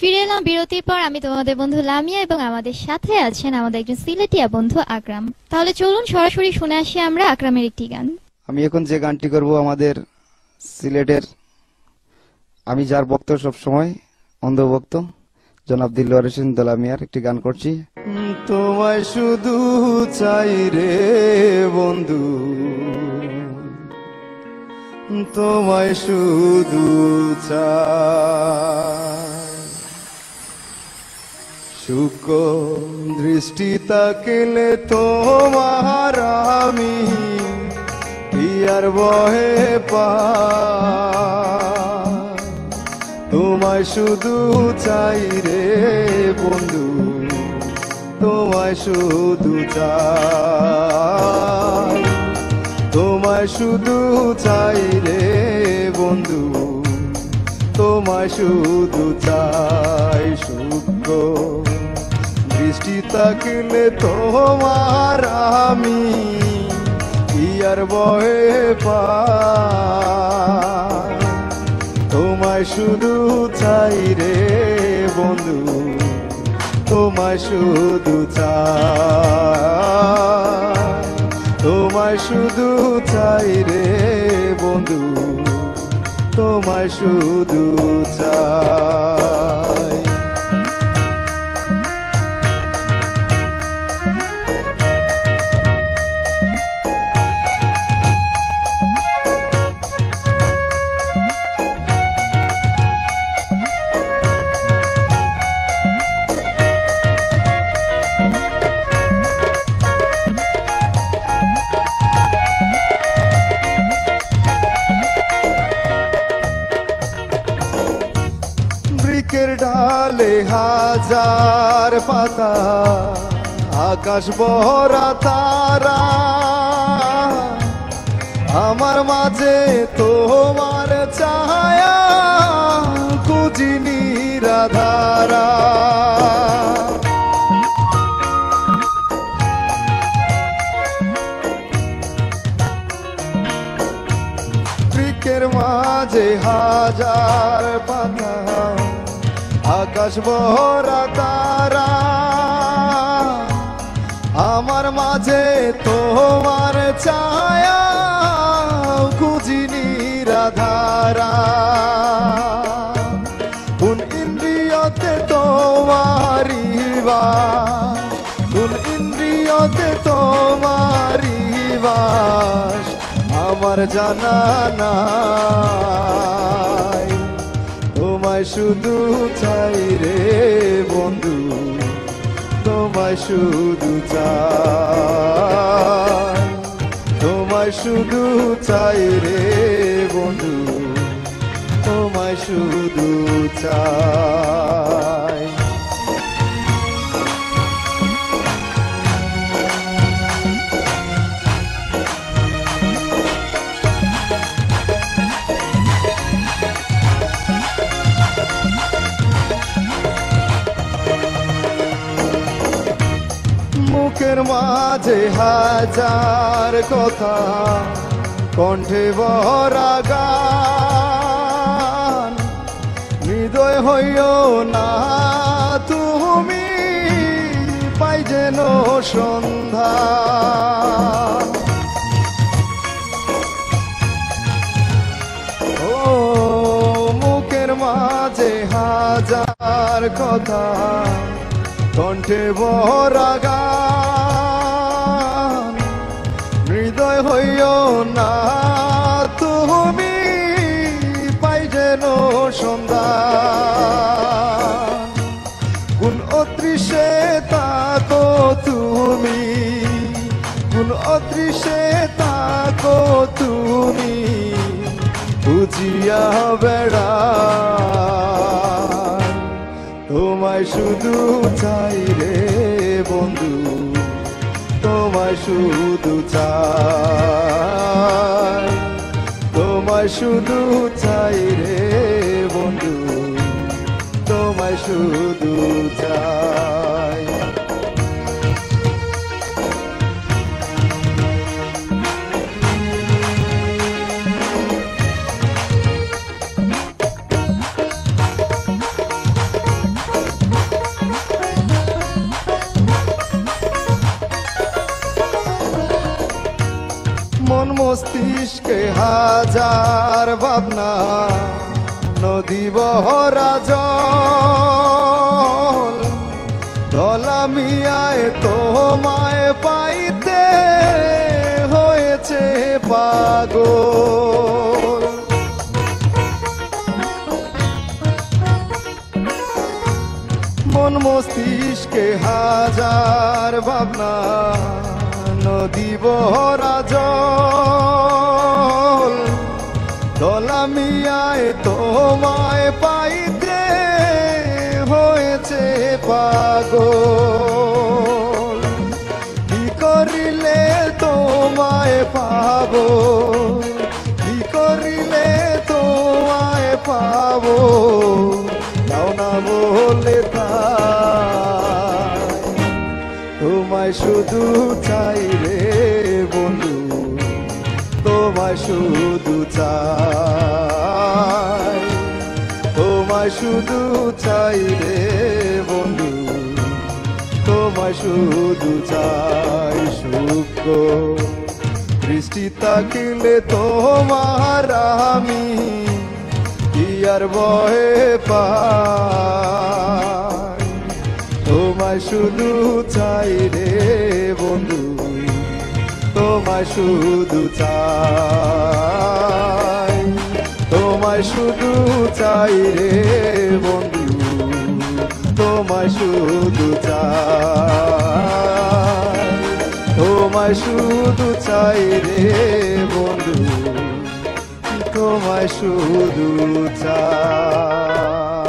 ফিরে এলাম বিরতির পর। আমি তোমাদের বন্ধু লামিয়া এবং আমাদের সাথে আছেন আমাদের একজন সিলেটিয়া বন্ধু আকরাম। তাহলে চলুন সরাসরি শুনে আসি আমরা আকরামের একটি গান। আমি এখন যে গানটি করব আমাদের সিলেটের আমি যার ভক্ত সব সময় অন্ধভক্ত জনাব দিলওয়ার হোসেন দলামিয়ার একটি গান করছি। তোমায় শুধু চাই রে বন্ধু। তোমায় শুধু চাই। শুক দৃষ্টি তাকিলে তোমার আমি পিয়ার বহে পা। তোমায় শুধু চাই রে বন্ধু, তোমায় শুধু চাই। তোমায় শুধু চাই রে বন্ধু, তোমায় শুধু চাই সুখ দৃষ্টি তাকিলে তোমার আমি ইয়ার বয়ে পা? তোমায় শুধু চাই রে বন্ধু, তোমায় শুধু চাই। তোমায় শুধু চাই রে বন্ধু, তোমায় শুধু চাই। বৃক্ষের ডালে হাজার পাতা, আকাশ বহরা তারা। আমার মাঝে তোমার ছায়া কুজিনি রাধারা মাঝে হাজার পাতা আকাশ ভরা তারা আমার মাঝে তোমার ছায়া, খুঁজিনি রাধারা। কোন ইন্দ্রিয়তে তোমারি বাস, কোন ইন্দ্রিয়তে তোমারি বাস, আমার জানা নাই। তোমায় শুধু চাই রে বন্ধু, তোমায় শুধু চাই। তোমায় শুধু চাই রে বন্ধু, তোমায় শুধু চাই। মাঝে হাজার কথা, কণ্ঠে ভরা গান। হৃদয় হইও না তুমি, পাই যেন সন্ধ্যা। ও মুখের মাঝে হাজার কথা, কণ্ঠে ভরা গান। হইও না। তুমি পাই যেন সন্ধান কোন অদৃশ্যে তাকো তুমি। কোন অদৃশ্যে তাকো তুমি। বুঝিয়া বেড়া। তোমায় শুধু চাই শুধু চাই। তোমায় শুধু চাই রে বন্ধু তোমায় শুধু মস্তিষ্কে হাজার ভাবনা, নদী বহরা জল। ধলা মিয়ায় তোমায় পাইতে হয়েছে পাগল। মন মস্তিষ্কে হাজার ভাবনা নদী বহরা জল দলা মিয়ায় তোমায় পাইতে হয়েছে পাগল। কি করিলে তোমায় পাবো? কি করিলে তোমায় পাবো? তোমায় শুধু চাই রে বন্ধু, তোমায় শুধু চাই, তোমায় শুধু চাই রে বন্ধু, তোমায় শুধু চাই সুখ। বৃষ্টি তাকিলে তোমার আমি কি আর বহে পাই? তোমায় শুধু চাই রে বন্ধু, তোমায় শুধু চাই, তোমায় শুধু চাই রে বন্ধু, তোমায় শুধু চাই, তোমায় শুধু চাই রে বন্ধু, তোমায় শুধু চাই।